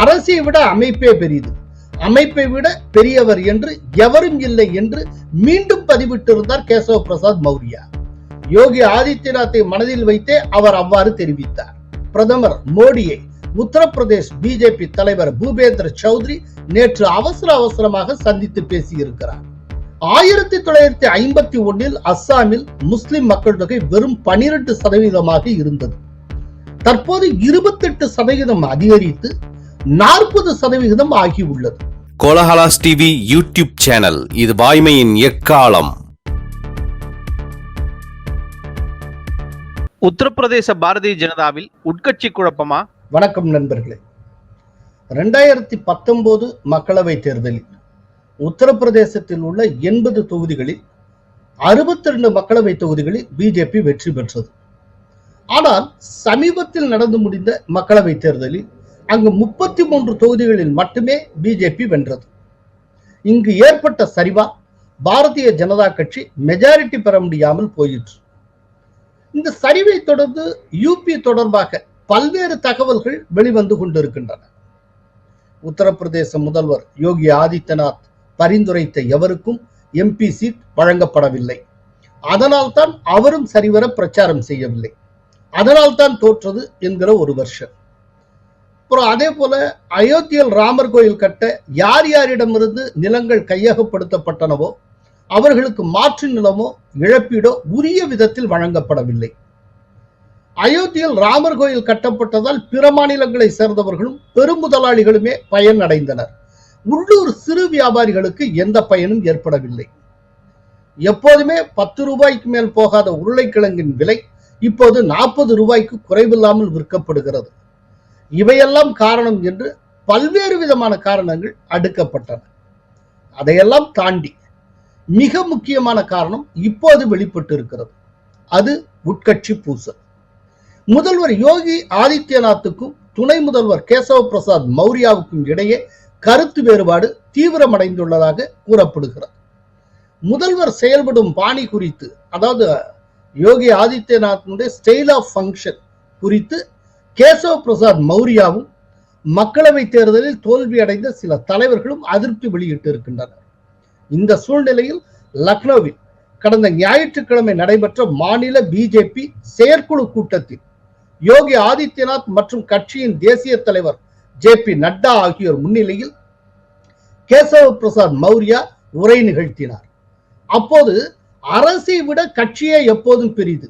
அரசை விட அமைப்பே பெரியது அமைப்பை விட பெரியவர் என்று எவரும் இல்லை என்று மீண்டும் பதிவிட்டிருந்தார் கேசவ பிரசாத் மௌரியா. யோகி ஆதித்யநாத்தை மனதில் வைத்தே அவர் அவ்வாறு தெரிவித்தார். பிரதமர் மோடியை உத்தரப்பிரதேஷ் பிஜேபி தலைவர் பூபேந்திர சௌத்ரி நேற்று அவசர அவசரமாக சந்தித்து பேசியிருக்கிறார். ஆயிரத்தி தொள்ளாயிரத்தி ஐம்பத்தி ஒன்னில் அஸ்ஸாமில் முஸ்லிம் மக்கள் தொகை வெறும் பனிரெண்டு சதவீதமாக இருந்தது. தற்போது இருபத்தெட்டு சதவீதம் அதிகரித்து நாற்பது சதவிகிதம் ஆகியுள்ளது. கோலஹலாஸ் டிவி யூடியூப் சேனல் இது வாய்மையின் எக்காலம். உத்தரப்பிரதேச பாரதிய ஜனதாவில் உட்கட்சி குழப்பமா? வணக்கம் நண்பர்களே. ரெண்டாயிரத்தி பத்தொன்பது மக்களவை தேர்தலில் உத்தரப்பிரதேசத்தில் உள்ள எண்பது தொகுதிகளில் அறுபத்தி ரெண்டு மக்களவை தொகுதிகளில் பிஜேபி வெற்றி பெற்றது. ஆனால் சமீபத்தில் நடந்து முடிந்த மக்களவை தேர்தலில் அங்கு முப்பத்தி மூன்று தொகுதிகளில் மட்டுமே பிஜேபி வென்றது. இங்கு ஏற்பட்ட சரிவா பாரதிய ஜனதா கட்சி மெஜாரிட்டி பெற முடியாமல் போயிற்று. இந்த சரிவை தொடர்ந்து யூபி தொடர்பாக பல்வேறு தகவல்கள் வெளிவந்து கொண்டிருக்கின்றன. உத்தரப்பிரதேச முதல்வர் யோகி ஆதித்யநாத் பரிந்துரைத்த எவருக்கும் எம்பி சீட் வழங்கப்படவில்லை. அதனால்தான் அவரும் சரிவர பிரச்சாரம் செய்யவில்லை. அதனால்தான் தோற்றது என்கிற ஒரு வருஷம். அப்புறம் அதே போல அயோத்தியில் ராமர் கோயில் கட்ட யார் யாரிடமிருந்து நிலங்கள் கையகப்படுத்தப்பட்டனவோ அவர்களுக்கு மாற்று நிலமோ இழப்பீடோ உரிய விதத்தில் வழங்கப்படவில்லை. அயோத்தியில் ராமர் கோயில் கட்டப்பட்டதால் பிற மாநிலங்களை சேர்ந்தவர்களும் பெருமுதலாளிகளுமே பயன் அடைந்தனர் உள்ளூர் சிறு வியாபாரிகளுக்கு எந்த பயனும் ஏற்படவில்லை. எப்போதுமே பத்து ரூபாய்க்கு மேல் போகாத உருளைக்கிழங்கின் விலை இப்போது நாற்பது ரூபாய்க்கு குறைவில்லாமல் விற்கப்படுகிறது. இவையெல்லாம் காரணம் என்று பல்வேறு விதமான காரணங்கள் அடுக்கப்பட்டன. அதையெல்லாம் தாண்டி மிக முக்கியமான காரணம் இப்போது வெளிப்பட்டு இருக்கிறது அது உட்கட்சி பூசல். முதல்வர் யோகி ஆதித்யநாத்துக்கும் துணை முதல்வர் கேசவ பிரசாத் மௌரியாவுக்கும் இடையே கருத்து வேறுபாடு தீவிரமடைந்துள்ளதாக கூறப்படுகிறது. முதல்வர் செயல்படும் பாணி குறித்து அதாவது யோகி ஆதித்யநாத்தினுடைய ஸ்டைல் ஆஃப் ஃபங்க்ஷன் குறித்து கேசவ பிரசாத் மௌரியாவும் மக்களவை தேர்தலில் தோல்வியடைந்த சில தலைவர்களும் அதிருப்தி வெளியிட்டு இருக்கின்றனர் இந்த சூழ்நிலையில் லக்னோவில் கடந்த ஞாயிற்றுக்கிழமை நடைபெற்ற மாநில பிஜேபி செயற்குழு கூட்டத்தில் யோகி ஆதித்யநாத் மற்றும் கட்சியின் தேசிய தலைவர் ஜே பி நட்டா ஆகியோர் முன்னிலையில் கேசவ பிரசாத் மௌரியா உரை நிகழ்த்தினார். அப்போது அரசை விட கட்சியே எப்போதும் பெரிது.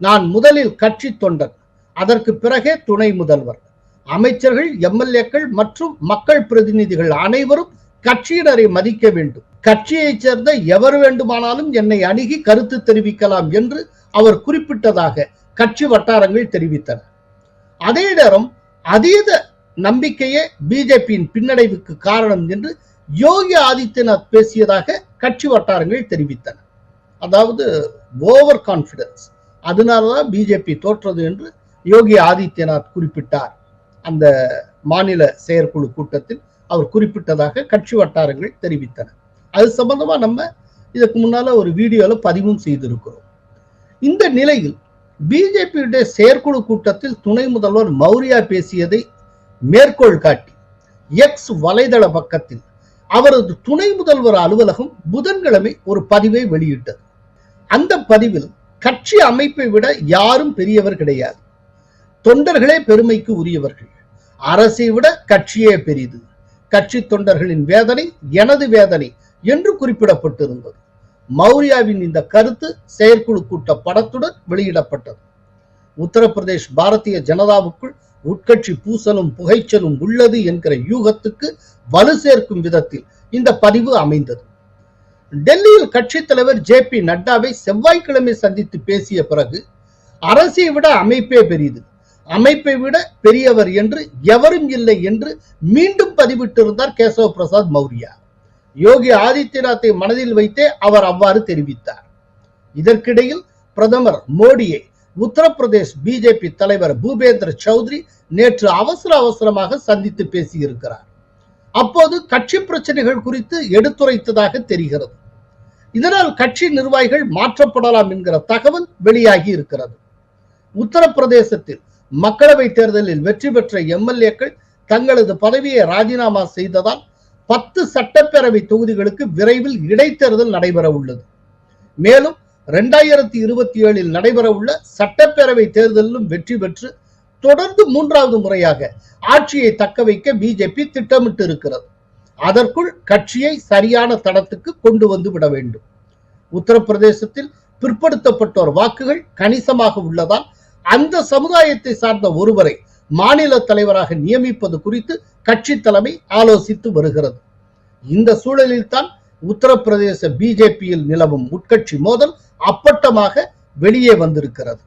நான் முதலில் கட்சி தொண்டன் அதற்கு பிறகே துணை முதல்வர். அமைச்சர்கள் எம்எல்ஏக்கள் மற்றும் மக்கள் பிரதிநிதிகள் அனைவரும் கட்சியினரை மதிக்க வேண்டும். கட்சியைச் சேர்ந்த எவர் வேண்டுமானாலும் என்னை அணுகி கருத்து தெரிவிக்கலாம் என்று அவர் குறிப்பிட்டதாக கட்சி வட்டாரங்கள் தெரிவித்தன. அதே நேரம் அதீத நம்பிக்கையே பிஜேபியின் பின்னடைவுக்கு காரணம் என்று யோகி ஆதித்யநாத் பேசியதாக கட்சி வட்டாரங்கள் தெரிவித்தன. அதாவது ஓவர் கான்பிடன்ஸ் அதனாலதான் பிஜேபி தோற்றது என்று யோகி ஆதித்யநாத் குறிப்பிட்டார். அந்த மாநில செயற்குழு கூட்டத்தில் அவர் குறிப்பிட்டதாக கட்சி வட்டாரங்கள் தெரிவித்தன. அது சம்பந்தமா நம்ம இதுக்கு முன்னால ஒரு வீடியோல பதிவும் செய்திருக்கிறோம். இந்த நிலையில் பிஜேபியுடைய செயற்குழு கூட்டத்தில் துணை முதல்வர் மௌரியா பேசியதை மேற்கோள் காட்டி எக்ஸ் வலைதள பக்கத்தில் அவரது துணை முதல்வர் அலுவலகம் புதன்கிழமை ஒரு பதிவை வெளியிட்டது. அந்த பதிவில் கட்சி அமைப்பை விட யாரும் பெரியவர் கிடையாது. தொண்டர்களே பெருமைக்கு உரியவர்கள். அரசை விட கட்சியே பெரிது. கட்சி தொண்டர்களின் வேதனை எனது வேதனை என்று குறிப்பிடப்பட்டிருந்தது. மௌரியாவின் இந்த கருத்து செயற்குழு கூட்ட படத்துடன் வெளியிடப்பட்டது. உத்தரப்பிரதேஷ் பாரதிய ஜனதாவுக்குள் உட்கட்சி பூசலும் புகைச்சலும் உள்ளது என்கிற யூகத்துக்கு வலு சேர்க்கும் விதத்தில் இந்த பதிவு அமைந்தது. டெல்லியில் கட்சி தலைவர் ஜே பி நட்டாவை செவ்வாய்க்கிழமை சந்தித்து பேசிய பிறகு அரசை விட அமைப்பே பெரியது அமைப்பை விட பெரியவர் என்று எவரும் இல்லை என்று மீண்டும் பதிவிட்டிருந்தார் கேசவ பிரசாத் மௌரியா. யோகி ஆதித்யநாத்தை மனதில் வைத்தே அவர் அவ்வாறு தெரிவித்தார். இதற்கிடையில் பிரதமர் மோடியை உத்தரப்பிரதேஷ் பிஜேபி தலைவர் பூபேந்திர சௌத்ரி நேற்று அவசர அவசரமாக சந்தித்து பேசியிருக்கிறார். அப்போது கட்சி பிரச்சனைகள் குறித்து எடுத்துரைத்ததாக தெரிகிறது. இதனால் கட்சி நிர்வாகிகள் மாற்றப்படலாம் என்கிற தகவல் வெளியாகி இருக்கிறது. உத்தரப்பிரதேசத்தில் மக்களவை தேர்தலில் வெற்றி பெற்ற எம்எல்ஏக்கள் தங்களது பதவியை ராஜினாமா செய்ததால் பத்து சட்டப்பேரவை தொகுதிகளுக்கு விரைவில் இடைத்தேர்தல் நடைபெற உள்ளது. மேலும் இரண்டாயிரத்தி இருபத்தி ஏழில் நடைபெற உள்ள சட்டப்பேரவை தேர்தலிலும் வெற்றி பெற்று தொடர்ந்து மூன்றாவது முறையாக ஆட்சியை தக்க வைக்க பிஜேபி திட்டமிட்டு இருக்கிறது அதற்குள் கட்சியை சரியான தடத்துக்கு கொண்டு வந்து விட வேண்டும். உத்தரப்பிரதேசத்தில் பிற்படுத்தப்பட்டோர் வாக்குகள் கணிசமாக உள்ளதால் அந்த சமுதாயத்தை சார்ந்த ஒருவரை மாநில தலைவராக நியமிப்பது குறித்து கட்சி தலைமை ஆலோசித்து வருகிறது. இந்த சூழலில் தான் உத்தரப்பிரதேச பிஜேபியில் நிலவும் உட்கட்சி மோதல் அப்பட்டமாக வெளியே வந்திருக்கிறது.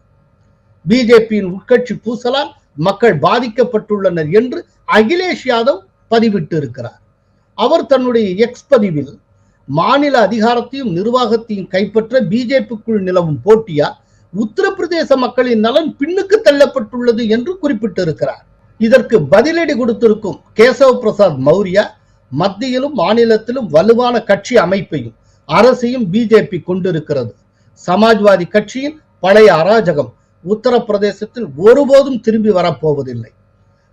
பிஜேபியின் உட்கட்சி பூசலால் மக்கள் பாதிக்கப்பட்டுள்ளனர் என்று அகிலேஷ் யாதவ் பதிவிட்டு இருக்கிறார் அவர் தன்னுடைய எக்ஸ் பதிவில் மாநில அதிகாரத்தையும் நிர்வாகத்தையும் கைப்பற்ற பிஜேபிக்குள் நிலவும் போட்டியால் உத்தரப்பிரதேச மக்களின் நலன் பின்னுக்கு தள்ளப்பட்டுள்ளது என்று குறிப்பிட்டிருக்கிறார். இதற்கு பதிலடி கொடுத்திருக்கும் கேசவ பிரசாத் மௌரியா மத்தியிலும் மாநிலத்திலும் வலுவான கட்சி அமைப்பையும் அரசையும் பிஜேபி கொண்டிருக்கிறது. சமாஜ்வாதி கட்சியின் பழைய அராஜகம் உத்தரப்பிரதேசத்தில் ஒருபோதும் திரும்பி வரப்போவதில்லை.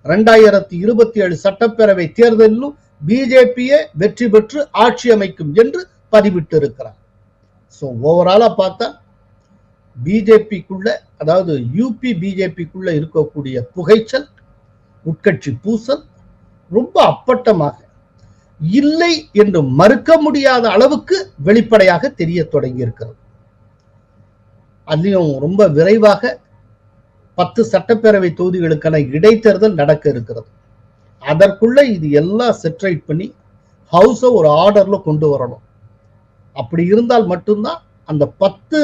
இரண்டாயிரத்தி இருபத்தி ஏழு சட்டப்பேரவை தேர்தலிலும் பிஜேபியே வெற்றி பெற்று ஆட்சி அமைக்கும் என்று பதிவிட்டிருக்கிறார். ஸோ ஓவராலாக பார்த்தா பிஜேபிக்குள்ள அதாவது யூபி பிஜேபிக்குள்ள இருக்கக்கூடிய புகைச்சல் உட்கட்சி பூசல் ரொம்ப அப்பட்டமாக இல்லை என்று மறுக்க முடியாத அளவுக்கு வெளிப்படையாக தெரிய தொடங்கி இருக்கிறது அதுலயும் ரொம்ப விரைவாக பத்து சட்டப்பேரவை தொகுதிகளுக்கான இடைத்தேர்தல் நடக்க இருக்கிறது. அதற்குள்ள இது எல்லாம் செட்ரைட் பண்ணி ஹவுஸை ஒரு ஆர்டர்ல கொண்டு வரணும். அப்படி இருந்தால் மட்டும்தான் அந்த பத்து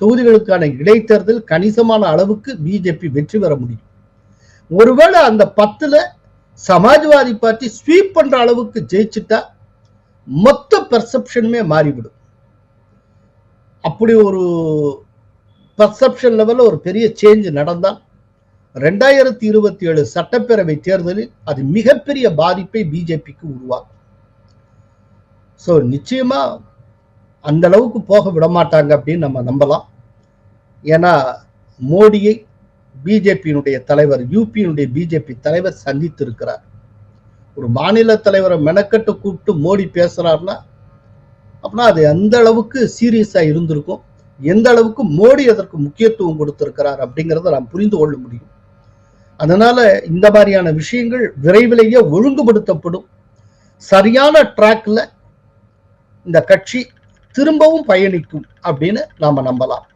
தொகுதிகளுக்கான இடைத்தேர்தல் கணிசமான அளவுக்கு பிஜேபி வெற்றி பெற முடியும். ஒருவேளை அந்த பத்துல சமாஜ்வாதி பார்ட்டி ஸ்வீப் பண்ற அளவுக்கு ஜெயிச்சுட்டா மொத்த பெர்செப்ஷனுமே மாறிவிடும். அப்படி ஒரு பர்செப்ஷன் லெவல்ல ஒரு பெரிய சேஞ்ச் நடந்தால் ரெண்டாயிரத்தி இருபத்தி ஏழு சட்டப்பேரவை தேர்தலில் அது மிகப்பெரிய பாதிப்பை பிஜேபிக்கு உருவாக்கும். ஸோ நிச்சயமா அந்த அளவுக்கு போக விட மாட்டாங்க அப்படின்னு நம்ம நம்பலாம். ஏன்னா மோடியை பிஜேபியினுடைய தலைவர் யூபியினுடைய பிஜேபி தலைவர் சந்தித்திருக்கிறார். ஒரு மாநில தலைவரை மெனக்கட்டு கூப்பிட்டு மோடி பேசுறாருன்னா அப்படின்னா அது எந்த அளவுக்கு சீரியஸா இருந்திருக்கும்? எந்த அளவுக்கு மோடி அதற்கு முக்கியத்துவம் கொடுத்திருக்கிறார் அப்படிங்கிறத நாம் புரிந்து கொள்ள முடியும். அதனால இந்த மாதிரியான விஷயங்கள் விரைவிலேயே ஒழுங்குபடுத்தப்படும். சரியான ட்ராக்ல இந்த கட்சி திரும்பவும் பயணிக்கும் அப்படின்னு நாம நம்பலாம்.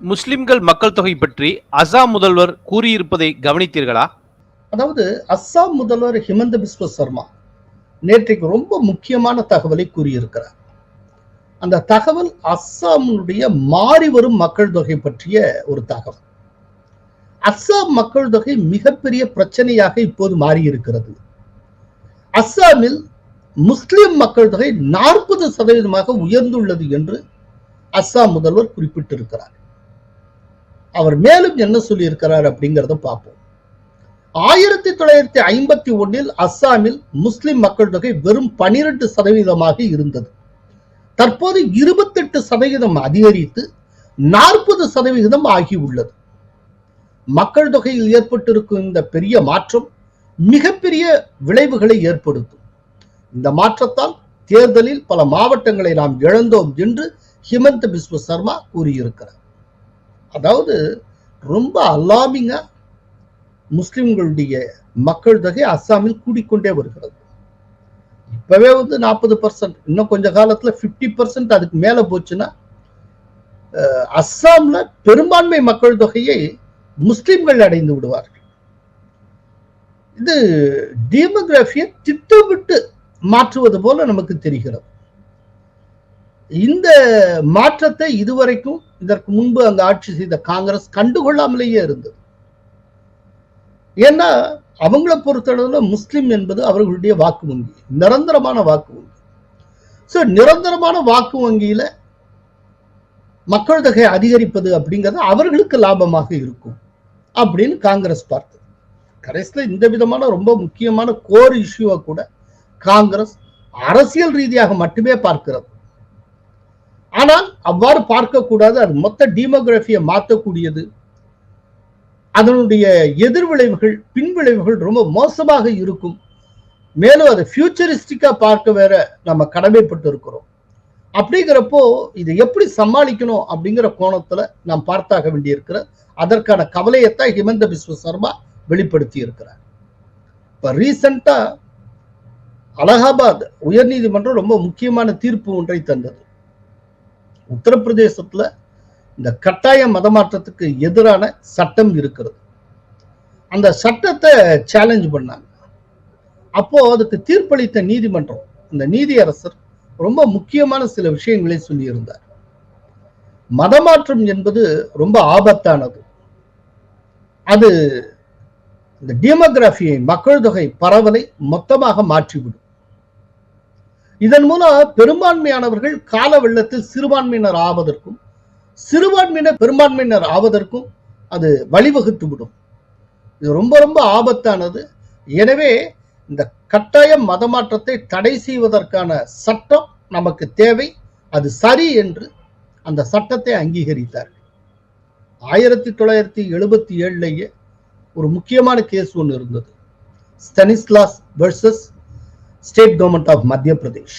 முஸ்லிம்கள் மக்கள் தொகை பற்றி அசாம் முதல்வர் கூறியிருப்பதை கவனித்தீர்களா? அதாவது அஸ்ஸாம் முதல்வர் ஹிமந்த பிஸ்வ சர்மா நேற்றைக்கு ரொம்ப முக்கியமான தகவலை கூறியிருக்கிறார். அந்த தகவல் அஸ்ஸாமுடைய மாறி வரும் மக்கள் தொகை பற்றிய ஒரு தகவல். அஸ்ஸாம் மக்கள் தொகை மிகப்பெரிய பிரச்சனையாக இப்போது மாறி இருக்கிறது அஸ்ஸாமில் முஸ்லிம் மக்கள் தொகை நாற்பது சதவீதமாக உயர்ந்துள்ளது என்று அஸ்ஸாம் முதல்வர் குறிப்பிட்டிருக்கிறார். அவர் மேலும் என்ன சொல்லியிருக்கிறார் அப்படிங்கிறத பார்ப்போம். ஆயிரத்தி தொள்ளாயிரத்தி ஐம்பத்தி ஒன்னில் அஸ்ஸாமில் முஸ்லிம் மக்கள் தொகை வெறும் பனிரெண்டு சதவீதமாக இருந்தது. தற்போது இருபத்தெட்டு சதவீதம் அதிகரித்து நாற்பது சதவிகிதம் ஆகியுள்ளது. மக்கள் தொகையில் ஏற்பட்டிருக்கும் இந்த பெரிய மாற்றம் மிகப்பெரிய விளைவுகளை ஏற்படுத்தும். இந்த மாற்றத்தால் தேர்தலில் பல மாவட்டங்களை நாம் இழந்தோம் என்று ஹிமந்த பிஸ்வ சர்மா கூறியிருக்கிறார். அதாவது ரொம்ப அலாமிங்கா முஸ்லிம்களுடைய மக்கள் தொகை அஸ்ஸாமில் கூடிக்கொண்டே வருகிறது. இப்பவே வந்து நாற்பது பர்சன்ட் இன்னும் கொஞ்ச காலத்துல பிப்டி பர்சன்ட் அதுக்கு மேல போச்சுன்னா அஸ்ஸாம்ல பெரும்பான்மை மக்கள் தொகையை முஸ்லிம்கள் அடைந்து விடுவார்கள். இது டீமோகிராஃபியை திட்டமிட்டு மாற்றுவது போல நமக்கு தெரிகிறது. இந்த மாற்றத்தை இதுவரைக்கும் இதற்கு முன்பு அந்த ஆட்சி செய்த காங்கிரஸ் கண்டுகொள்ளாமலேயே இருந்தது. ஏன்னா அவங்கள பொறுத்தளவுல முஸ்லிம் என்பது அவர்களுடைய வாக்கு வங்கி நிரந்தரமான வாக்கு வங்கி. ஸோ நிரந்தரமான வாக்கு வங்கியில மக்கள் தொகை அதிகரிப்பது அப்படிங்கிறது அவர்களுக்கு லாபமாக இருக்கும் அப்படின்னு காங்கிரஸ் பார்த்தது. கடைசியில இந்த விதமான ரொம்ப முக்கியமான கோர் இஷ்யூவை கூட காங்கிரஸ் அரசியல் ரீதியாக மட்டுமே பார்க்கிறது. ஆனால் அவ்வாறு பார்க்கக்கூடாது அது மொத்த டீமோகிராஃபியை மாற்றக்கூடியது. அதனுடைய எதிர்விளைவுகள் பின்விளைவுகள் ரொம்ப மோசமாக இருக்கும். மேலும் அதை ஃபியூச்சரிஸ்டிக்கா பார்க்க வேற நம்ம கடமைப்பட்டு இருக்கிறோம். அப்படிங்கிறப்போ இதை எப்படி சமாளிக்கணும் அப்படிங்கிற கோணத்துல நாம் பார்த்தாக வேண்டியிருக்கிற அதற்கான கவலையத்தான் ஹிமந்த பிஸ்வ சர்மா வெளிப்படுத்தி இருக்கிறார். இப்ப ரீசண்டா அலகாபாத் உயர்நீதிமன்றம் ரொம்ப முக்கியமான தீர்ப்பு ஒன்றை தந்தது. உத்தரப்பிரதேசத்துல இந்த கட்டாய மதமாற்றத்துக்கு எதிரான சட்டம் இருக்கிறது. அந்த சட்டத்தை சேலஞ்ச் பண்ணாங்க. அப்போ அதுக்கு தீர்ப்பளித்த நீதிமன்றம் இந்த நீதியரசர் ரொம்ப முக்கியமான சில விஷயங்களை சொல்லியிருந்தார். மதமாற்றம் என்பது ரொம்ப ஆபத்தானது. அது இந்த டெமோகிராஃபியை மக்கள் தொகை பரவலை மொத்தமாக மாற்றிவிடும். இதன் மூலம் பெரும்பான்மையானவர்கள் கால வெள்ளத்தில் சிறுபான்மையினர் ஆவதற்கும் சிறுபான்மையினர் பெரும்பான்மையினர் ஆவதற்கும் அது வழிவகுத்து விடும். இது ரொம்ப ரொம்ப ஆபத்தானது. எனவே இந்த கட்டாய மதமாற்றத்தை தடை செய்வதற்கான சட்டம் நமக்கு தேவை. அது சரி என்று அந்த சட்டத்தை அங்கீகரித்தார்கள். ஆயிரத்தி தொள்ளாயிரத்தி எழுபத்தி ஏழுலேயே ஒரு முக்கியமான கேஸ் ஒன்று இருந்தது. Stanislaus versus state government of Madhya Pradesh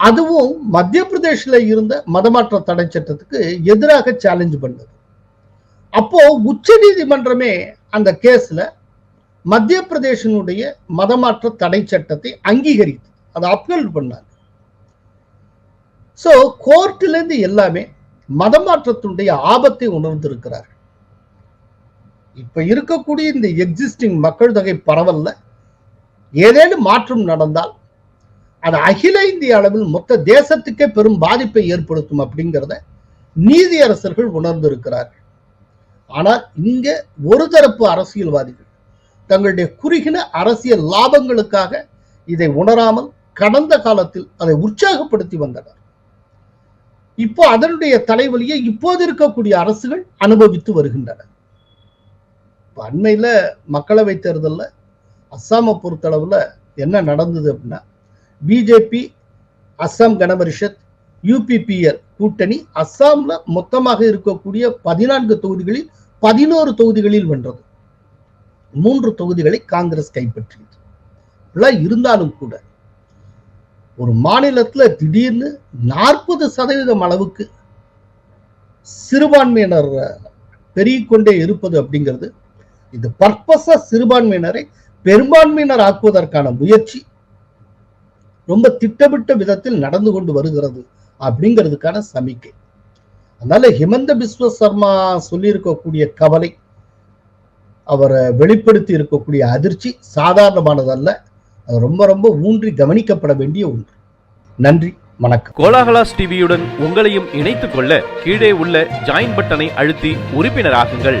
அதுவும் மத்திய பிரதேஷ்ல இருந்த மதமாற்ற தடை சட்டத்துக்கு எதிராக சேலஞ்ச் பண்ணது. அப்போ உச்ச நீதிமன்றமே அந்த கேஸ்ல மத்திய பிரதேசனுடைய மதமாற்ற தடை சட்டத்தை அங்கீகரித்து அதை அப்கல் பண்ணாங்க. சோ கோர்ட்ல இருந்து எல்லாமே மதமாற்றத்தினுடைய ஆபத்தை உணர்ந்திருக்கிறார் இப்ப இருக்கக்கூடிய இந்த எக்ஸிஸ்டிங் மக்கள் தொகை பரவல்ல. ஏதேனும் மாற்றம் நடந்தால் அது அகில இந்திய அளவில் மொத்த தேசத்துக்கே பெரும் பாதிப்பை ஏற்படுத்தும் அப்படிங்கிறத நீதியரசர்கள் உணர்ந்திருக்கிறார்கள். ஆனால் இங்க ஒரு தரப்பு அரசியல்வாதிகள் தங்களுடைய குறுகின அரசியல் லாபங்களுக்காக இதை உணராமல் கடந்த காலத்தில் அதை உற்சாகப்படுத்தி வந்தனர். இப்போ அதனுடைய தலைவலியை இப்போது இருக்கக்கூடிய அரசுகள் அனுபவித்து வருகின்றன அண்மையில மக்களவை தேர்தலில் அஸ்ஸாமை பொறுத்தளவுல என்ன நடந்தது அப்படின்னா பிஜேபி அஸ்ஸாம் கணபரிஷத் யூபிபிஎல் கூட்டணி அஸ்ஸாம்ல மொத்தமாக இருக்கக்கூடிய பதினான்கு தொகுதிகளில் பதினோரு தொகுதிகளில் வென்றது. மூன்று தொகுதிகளை காங்கிரஸ் கைப்பற்றியது. இருந்தாலும் கூட ஒரு மாநிலத்துல திடீர்னு நாற்பது சதவீதம் அளவுக்கு சிறுபான்மையினர் பெருகிக்கொண்டே இருப்பது அப்படிங்கிறது இது பர்பஸா சிறுபான்மையினரை பெரும்பான்மையினர் ஆக்குவதற்கான முயற்சி ரொம்ப திட்டமிட்ட விதத்தில் நடந்து கொண்டு வருகிறது அப்படிங்கிறதுக்கான சமிக்கை. அதனால ஹிமந்த பிஸ்வ சர்மா சொல்லியிருக்கக்கூடிய கவலை அவரை வெளிப்படுத்தி இருக்கக்கூடிய அதிர்ச்சி சாதாரணமானதல்ல. அது ரொம்ப ரொம்ப ஊன்றி கவனிக்கப்பட வேண்டிய ஒன்று. நன்றி வணக்கம். கோலாகலாஸ் டிவியுடன் உங்களையும் இணைத்துக் கொள்ள கீழே உள்ள ஜாயின் பட்டனை அழுத்தி உறுப்பினராகுங்கள்.